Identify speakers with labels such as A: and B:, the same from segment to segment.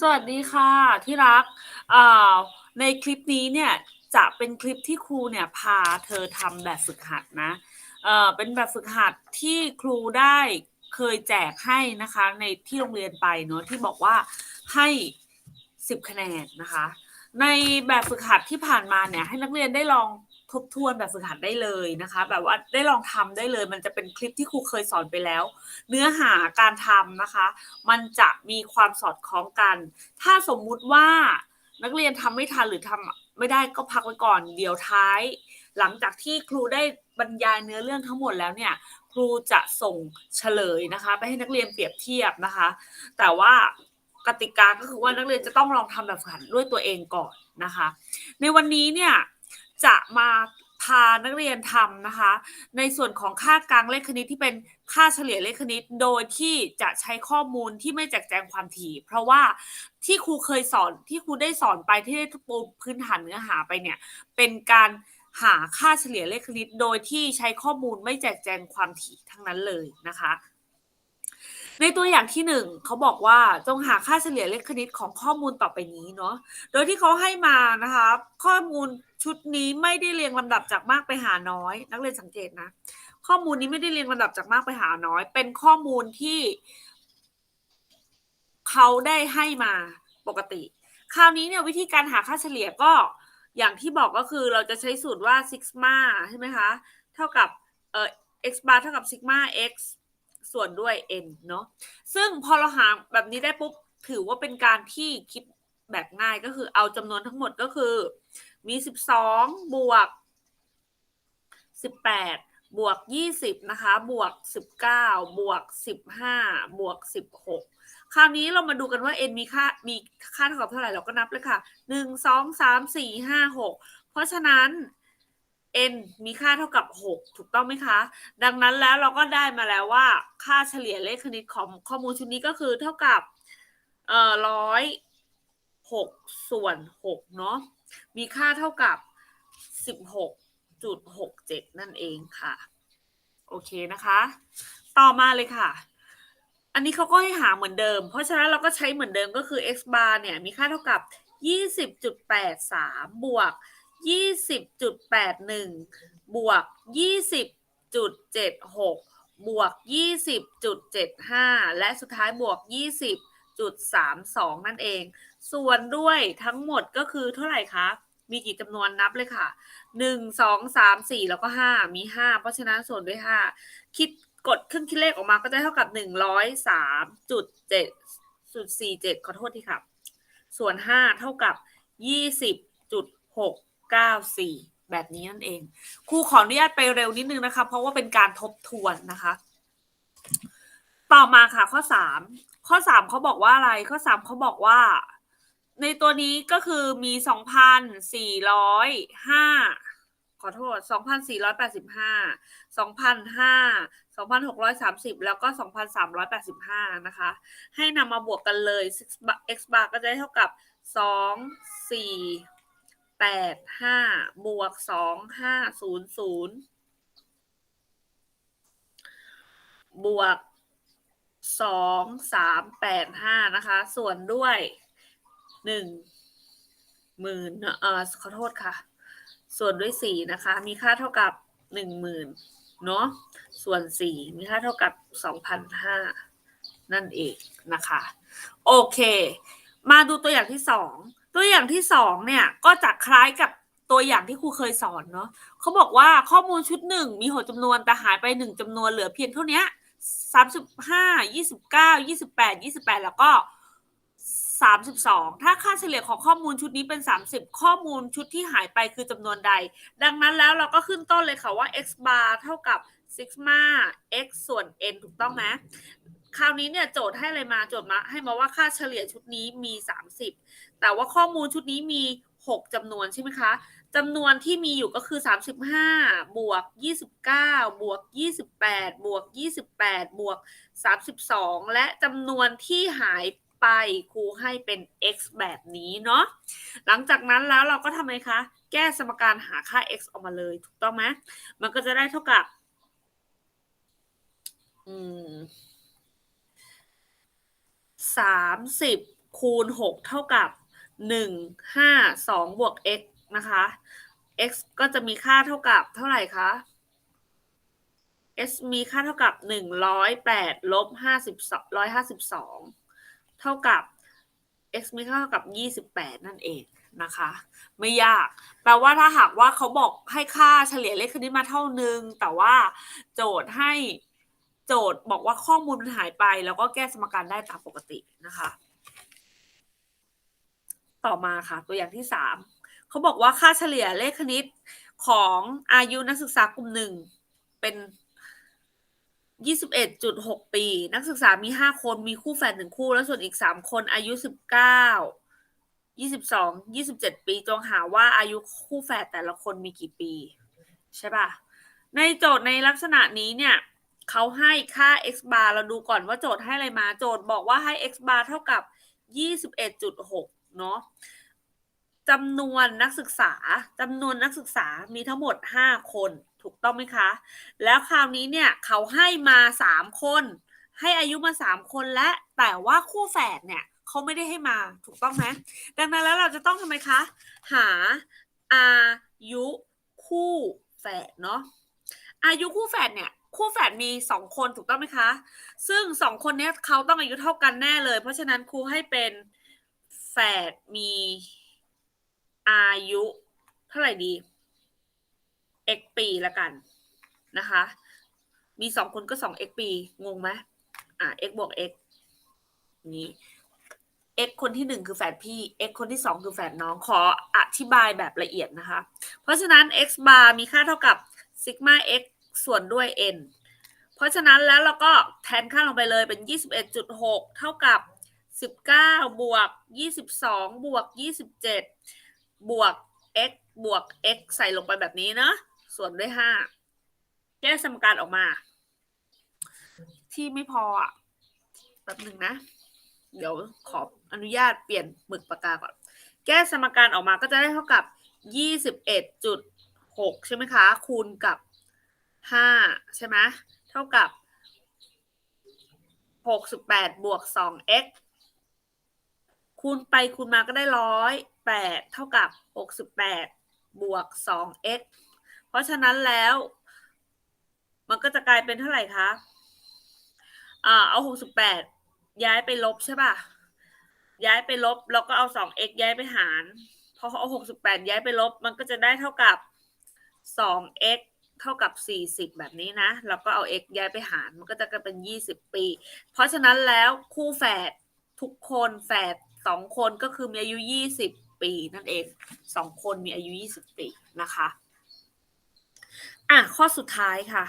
A: สวัสดีค่ะที่รักอ่าในคลิปนี้เนี่ยจะเป็นคลิปที่ครูเนี่ยพาเธอทำแบบฝึกหัดนะเอ่อเป็นแบบฝึกหัดที่ครูได้เคยแจกให้นะคะในที่โรงเรียนไปเนาะที่บอกว่าให้ 10 คะแนนนะคะ ในแบบฝึกหัดที่ผ่านมาเนี่ยให้นักเรียนได้ลอง ทบทวนแบบฝึกหัดได้เลยนะคะ แบบว่าได้ลองทำได้เลย มันจะเป็นคลิปที่ครูเคยสอนไปแล้ว เนื้อหาการทำนะคะ มันจะมีความสอดคล้องกัน ถ้าสมมุติว่านักเรียนทำไม่ทันหรือทำไม่ได้ก็พักไว้ก่อนเดี๋ยวท้าย หลังจากที่ครูได้บรรยายเนื้อเรื่องทั้งหมดแล้วเนี่ยครูจะส่งเฉลยนะคะ ไปให้นักเรียนเปรียบเทียบนะคะ แต่ว่ากติกาก็คือว่านักเรียนจะต้องลองทำแบบฝึกหัดด้วยตัวเองก่อนนะคะ ในวันนี้เนี่ย จะมาพานักเรียนทำนะคะ ในส่วนของค่ากลางเลขคณิตที่เป็นค่าเฉลี่ยเลขคณิต โดยที่จะใช้ข้อมูลที่ไม่แจกแจงความถี่ เพราะว่าที่ครูเคยสอนที่ครูได้สอนไปที่ได้ปูพื้นฐานเนื้อหาไปเนี่ย เป็นการหาค่าเฉลี่ยเลขคณิต โดยที่ใช้ข้อมูลไม่แจกแจงความถี่ทั้งนั้นเลยนะคะ ในตัวอย่างที่หนึ่งเขาบอกว่าจงหาค่าเฉลี่ยเลขคณิตของข้อมูลต่อไปนี้เนาะโดยที่เขาให้มานะคะข้อมูลชุดนี้ไม่ได้เรียงลำดับจากมากไปหาน้อย นักเรียนสังเกตนะ ข้อมูลนี้ไม่ได้เรียงลำดับจากมากไปหาน้อย เป็นข้อมูลที่เขาได้ให้มาปกติ คราวนี้เนี่ยวิธีการหาค่าเฉลี่ยก็อย่างที่บอกก็คือเราจะใช้สูตรว่าซิกมาใช่ไหมคะ เท่ากับเอ่อ x bar เท่ากับซิกมา x ส่วนด้วย n เนาะซึ่งพอเราหาแบบนี้ได้ปุ๊บ ถือว่าเป็นการที่คิดแบบง่ายก็คือเอาจำนวนทั้งหมดก็คือมี12บวก18บวก20นะคะบวก19บวก15บวก16คราวนี้เรามาดูกันว่า n มีค่ามีค่าเท่ากับเท่าไหร่เราก็นับเลยค่ะ1 2 3 4 5 6เพราะฉะนั้น n มีค่าเท่ากับ 6 ถูกต้องไหมคะ ดังนั้นแล้วเราก็ได้มาแล้วว่า ค่าเฉลี่ยเลขคณิตของข้อมูลชุดนี้ก็คือเท่ากับเอ่อร้อยหกส่วนหกเนาะมีค่าเท่ากับสิบหกจุดหกเจ็ดนั่นเองค่ะ โอเคนะคะ ต่อมาเลยค่ะ อันนี้เขาก็ให้หาเหมือนเดิม เพราะฉะนั้นเราก็ใช้เหมือนเดิมก็คือ x bar เนี่ย มีค่าเท่ากับ20.83บวก 20.81บวก20.76บวก20.75และสุดท้ายบวก20.32นั่นเอง ส่วนด้วยทั้งหมดก็คือเท่าไหร่คะมีกี่จำนวนนับเลยค่ะ 1 2 3 4 แล้วก็ 5 มี 5 เพราะฉะนั้นส่วนด้วย 5 คิดกดเครื่องคิดเลขออกมาก็จะเท่ากับ 103.7.47 ขอโทษทีค่ะ ส่วน 5 เท่ากับ 94 แบบนี้นั่นเองครูขออนุญาตไปเร็วนิดนึงนะคะ เพราะว่าเป็นการทบทวนนะคะ ต่อมาค่ะข้อ 3 ข้อ 3เขาบอกว่าอะไรข้อ 3เขาบอกว่า ในตัวนี้ก็คือมี 2,405ขอโทษ 2,485 2,005 2,630 แล้วก็ 2,385 นะคะ ให้นำมาบวกกันเลย x bar ก็จะได้เท่ากับ 2 4 8 5บวก2 5 0 0บวก2 3 8 5นะคะ ส่วนด้วยหนึ่งหมื่นเอ่อขอโทษค่ะ ส่วนด้วยสี่นะคะ มีค่าเท่ากับหนึ่งหมื่นเนาะส่วนสี่มีค่าเท่ากับสองพันห้านั่นเองนะคะ โอเค มาดูตัวอย่างที่สอง ตัวอย่างที่สองเนี่ยก็จะคล้ายกับตัวอย่างที่ครูเคยสอนเนาะเขาบอกว่าข้อมูลชุดหนึ่งมีหกจำนวนแต่หายไปหนึ่งจำนวนเหลือเพียงเท่านี้สามสิบห้ายี่สิบเก้ายี่สิบแปดยี่สิบแปดแล้วก็32ถ้าค่าเฉลี่ยของข้อมูลชุดนี้เป็น30ข้อมูลชุดที่หายไปคือจำนวนใด ดังนั้นแล้วเราก็ขึ้นต้นเลยค่ะว่า x bar เท่ากับ sigma x ส่วน n ถูกต้องไหมคราวนี้เนี่ยโจทย์ให้อะไรมาโจทย์มาให้มาว่าค่าเฉลี่ยชุดนี้มี 30 แต่ว่าข้อมูลชุดนี้มี 6จำนวนใช่ไหมคะจำนวนที่มีอยู่ก็คือ 35 บวก 29 บวก 28 บวก 28 บวก 32 และจำนวนที่หายไปครูให้เป็น x แบบนี้เนาะ หลังจากนั้นแล้วเราก็ทำไมคะ แก้สมการหาค่า x ออกมาเลย ถูกต้องไหมมันก็จะได้เท่ากับ อืมสามสิบคูณ6เท่ากับ 1 5 2 บวก x นะคะ x ก็จะมีค่าเท่ากับเท่าไหร่คะ x มีค่าเท่ากับ 108ลบ52 152 เท่ากับ x มีค่าเท่ากับ 28 นั่นเองนะคะ ไม่ยาก แปลว่าถ้าหากว่าเขาบอกให้ค่าเฉลี่ยเลขคณิตมาเท่านึง แต่ว่าโจทย์ให้โจทย์บอกว่าข้อมูลมันหายไป แล้วก็แก้สมการได้ตามปกตินะคะ ต่อมาค่ะ ตัวอย่างที่สามเขาบอกว่าค่าเฉลี่ยเลขคณิตของอายุนักศึกษากลุ่มหนึ่งเป็น21.6ปี นักศึกษามี5คนมีคู่แฝดหนึ่งคู่ แล้วส่วนอีก3คนอายุ19 22 27ปีจงหาว่าอายุคู่แฝดแต่ละคนมีกี่ปี ใช่ป่ะในโจทย์ในลักษณะนี้เนี่ยเขาให้ค่า x bar เราดูก่อนว่าโจทย์ให้อะไรมา โจทย์บอกว่าให้ x bar เท่ากับ 21.6 เนาะจำนวนนักศึกษาจำนวนนักศึกษามีทั้งหมด 5 คนถูกต้องไหมคะ แล้วคราวนี้เนี่ยเขาให้มา 3 คน ให้อายุมา 3 คนและแต่ว่าคู่แฝดเนี่ยเขาไม่ได้ให้มาถูกต้องไหมดังนั้นแล้วเราจะต้องทำไมคะ หาอายุคู่แฝดเนาะอายุคู่แฝดเนี่ยคู่แฝดมี 2 คนถูกต้องไหมคะ ซึ่ง 2 คนเนี้ยเขาต้องอายุเท่ากันแน่เลย เพราะฉะนั้นครูให้เป็น แฝดมีอายุเท่าไหร่ดี x ปีละกันนะคะ มีสองคนก็สอง x ปี งงไหมอ่า x บวก x นี้ x คนที่หนึ่งคือแฝดพี่ x คนที่สองคือแฝดน้องขออธิบายแบบละเอียดนะคะ เพราะฉะนั้น x bar มีค่าเท่ากับซิกมา x ส่วนด้วย n เพราะฉะนั้นแล้วเราก็แทนค่าลงไปเลยเป็น 21.6 เท่ากับ 19บวก22บวก27บวก x บวก x ใส่ลงไปแบบนี้เนาะส่วนด้วย5แก้สมการออกมา ที่ไม่พออะแป๊บหนึ่งนะ เดี๋ยวขออนุญาตเปลี่ยนหมึกปากกาก่อน แก้สมการออกมาก็จะได้เท่ากับ21.6ใช่ไหมคะ คูณกับ5ใช่ไหมเท่ากับ68บวก 2x คูณไปคูณมาก็ได้ร้อยแปดเท่ากับหกสิบแปดบวกสอง x เพราะฉะนั้นแล้ว มันก็จะกลายเป็นเท่าไหร่คะอ่าเอาหกสิบแปดย้ายไปลบใช่ป่ะ ย้ายไปลบแล้วก็เอาสอง x ย้ายไปหารพอเอาหกสิบแปดย้ายไปลบ มันก็จะได้เท่ากับสอง x เท่ากับสี่สิบแบบนี้นะ แล้วก็เอา x ย้ายไปหาร มันก็จะกลายเป็นยี่สิบปี เพราะฉะนั้นแล้วคู่แฝดทุกคนแฝด สองคนก็คือมีอายุยี่สิบปีนั่นเองสองคนมีอายุยี่สิบปีนะคะอะข้อสุดท้ายค่ะ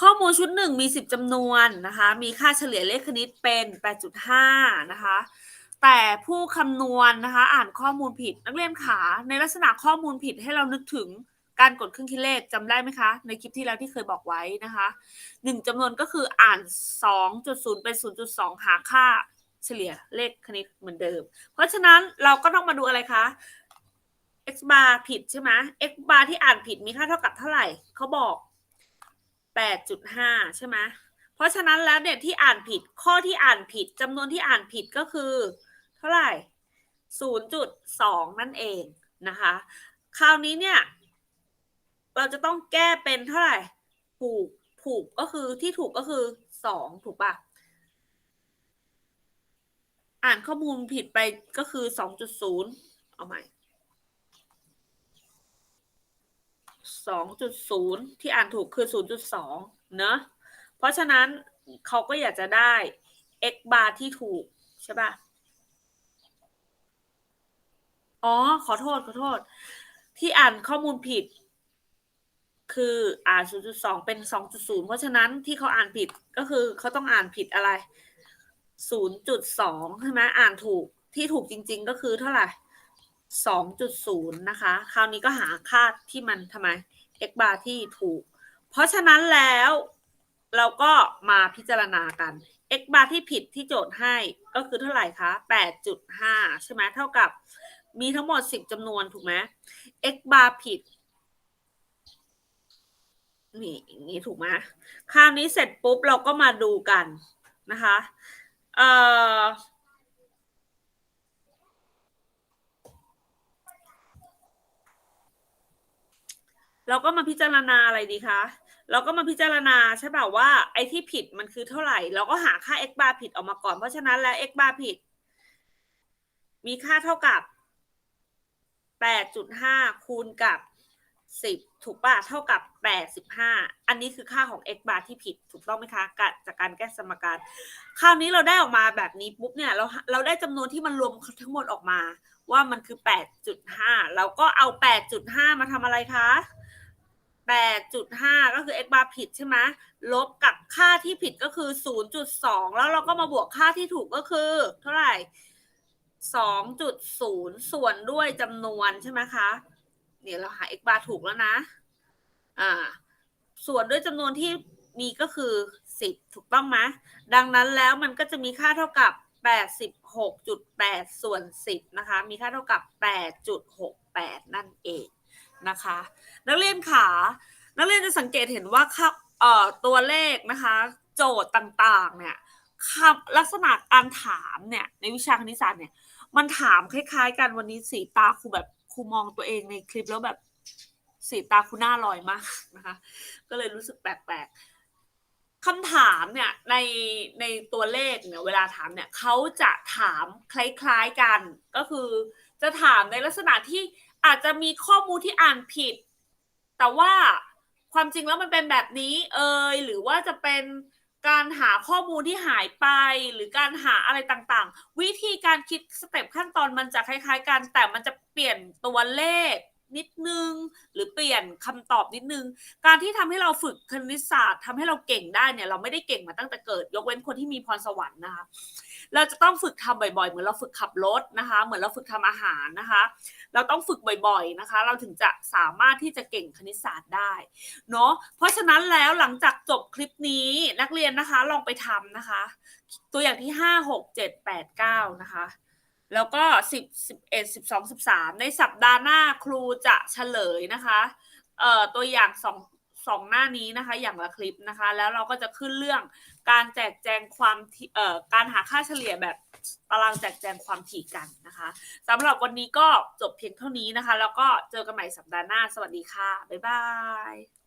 A: ข้อมูลชุดหนึ่งมีสิบจำนวนนะคะ มีค่าเฉลี่ยเลขคณิตเป็นแปดจุดห้านะคะแต่ผู้คำนวณนะคะ อ่านข้อมูลผิดนักเรียนขาในลักษณะข้อมูลผิดให้เรานึกถึงการกดเครื่องคิดเลขจำได้ไหมคะ ในคลิปที่แล้วที่เคยบอกไว้นะคะหนึ่งจำนวนก็คืออ่าน 2.0 เป็น 0.2 หาค่า เฉลี่ยเลขคณิตเหมือนเดิม เพราะฉะนั้นเราก็ต้องมาดูอะไรคะ x bar ผิดใช่ไหม x bar ที่อ่านผิดมีค่าเท่ากับเท่าไหร่เขาบอก 8.5 ใช่ไหมเพราะฉะนั้นแล้วเนี่ยที่อ่านผิดข้อที่อ่านผิดจำนวนที่อ่านผิดก็คือ เท่าไหร่ 0.2 นั่นเองนะคะ คราวนี้เนี่ย เราจะต้องแก้เป็นเท่าไหร่ถูกถูกก็คือที่ถูกก็คือ 2 ถูกปะ อ่านข้อมูลผิดไปก็คือ2.0เอาใหม่2.0ที่อ่านถูกคือ0.2เนอะเพราะฉะนั้นเขาก็อยากจะได้ x bar ที่ถูก ใช่ป่ะ อ๋อ ขอโทษ ขอโทษ ที่อ่านข้อมูลผิด คืออ่าน 0.2 เป็น 2.0 เพราะฉะนั้นที่เขาอ่านผิดก็คือเขาต้องอ่านผิดอะไร 0.2ใช่ไหมอ่านถูกที่ถูกจริง ๆ ก็คือเท่าไหร่2.0นะคะ คราวนี้ก็หาค่าที่มันทำไม x bar ที่ถูก เพราะฉะนั้นแล้วเราก็มาพิจารณากัน x bar ที่ผิดที่โจทย์ให้ก็คือเท่าไหร่คะ8.5 ใช่ไหมเท่ากับมีทั้งหมด 10จำนวนถูกไหม x bar ผิดนี่อย่างนี้ถูกไหมคราวนี้เสร็จปุ๊บเราก็มาดูกันนะคะ เอ่อเราก็มาพิจารณาอะไรดีคะเราก็มาพิจารณาใช่ป่าว่าไอ้ที่ผิดมันคือเท่าไหร่ เราก็หาค่า x bar ผิดออกมาก่อน เพราะฉะนั้นแล้ว x bar ผิด มีค่าเท่ากับ 8.5 คูณกับ 10ถูกป่ะเท่ากับ85อันนี้คือค่าของ x bar ที่ผิดถูกต้องไหมคะกจากการแก้สมการ คราวนี้เราได้ออกมาแบบนี้ปุ๊บเนี่ยเราเราได้จำนวนที่มันรวมทั้งหมดออกมา ว่ามันคือ8.5เราก็เอา8.5มาทำอะไรคะ8.5ก็คือ x bar ผิดใช่ไหมลบกับค่าที่ผิดก็คือ0.2แล้วเราก็มาบวกค่าที่ถูกก็คือ เท่าไหร่2.0ส่วนด้วยจำนวนใช่ไหมคะ เนี่ยเราหา x bar ถูกแล้วนะ อ่า ส่วนด้วยจำนวนที่มีก็คือ 10 ถูกต้องไหมดังนั้นแล้วมันก็จะมีค่าเท่ากับ 86.8 ส่วน 10 นะคะ มีค่าเท่ากับ 8.68 นั่นเองนะคะ นักเรียนขานักเรียนจะสังเกตเห็นว่าค่าเอ่อตัวเลขนะคะ โจทย์ต่างๆ เนี่ยคำลักษณะการถามเนี่ยในวิชาคณิตศาสตร์เนี่ยมันถามคล้ายๆกันวันนี้สีตาครูแบบ รูมองตัวเองในคลิปแล้วแบบสีตาครูหน้าลอยมากนะคะ ก็เลยรู้สึกแปลกๆคำถามเนี่ยในในตัวเลขเนี่ยเวลาถามเนี่ยเขาจะถามคล้ายๆกัน ก็คือจะถามในลักษณะที่อาจจะมีข้อมูลที่อ่านผิด แต่ว่าความจริงแล้วมันเป็นแบบนี้เอยหรือว่าจะเป็น การหาข้อมูลที่หายไปหรือการหาอะไรต่างๆ วิธีการคิดสเต็ปขั้นตอนมันจะคล้าย ๆ กัน แต่มันจะเปลี่ยนตัวเลข นิดนึง หรือเปลี่ยนคำตอบนิดนึง การที่ทำให้เราฝึกคณิตศาสตร์ทำให้เราเก่งได้เนี่ย เราไม่ได้เก่งมาตั้งแต่เกิด ยกเว้นคนที่มีพรสวรรค์นะคะเราจะต้องฝึกทำบ่อยๆ เหมือนเราฝึกขับรถนะคะ เหมือนเราฝึกทำอาหารนะคะ เราต้องฝึกบ่อยๆนะคะ เราถึงจะสามารถที่จะเก่งคณิตศาสตร์ได้เนาะเพราะฉะนั้นแล้วหลังจากจบคลิปนี้นักเรียนนะคะลองไปทำนะคะ ตัวอย่างที่ห้าหกเจ็ดแปดเก้านะคะ แล้วก็สิบสิบเอ็ดสิบสองสิบสามในสัปดาห์หน้าครูจะเฉลยนะคะเอ่อตัวอย่างสองสองหน้านี้นะคะ อย่างละคลิปนะคะ แล้วเราก็จะขึ้นเรื่องการแจกแจงความถี่เอ่อการหาค่าเฉลี่ยแบบตารางแจกแจงความถี่กันนะคะสำหรับวันนี้ก็จบเพียงเท่านี้นะคะ แล้วก็เจอกันใหม่สัปดาห์หน้า สวัสดีค่ะ บ๊ายบาย